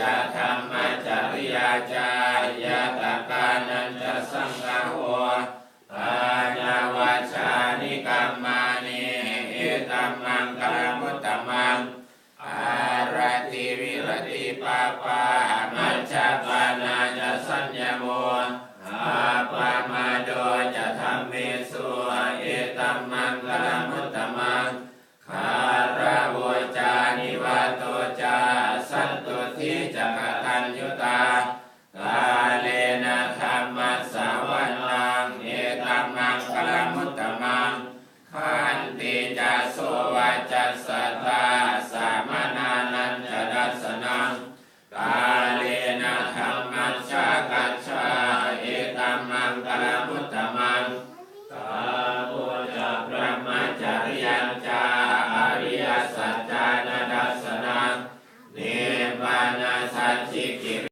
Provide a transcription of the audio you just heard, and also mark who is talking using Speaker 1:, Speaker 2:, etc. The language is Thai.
Speaker 1: จะธรรมจริยาจายาตกานันจะสังฆโหอาญาวัชานิกรรมานิเอตัมมังกลมุตตมังอารติวิรติปาปามัจจปานาจะสัญญโมอาปามาโดจะทำเมสุเอตัมมังกล ยุตากาเลนะธรรมัสาวนังเอตัมมังกลมุตตมังขันติจะโสวัจจัสสตาสามนานันจดัสนังกาเลนะธรรมัชฌากัจฉาเอตัมมังกลมุตตมัง ยสั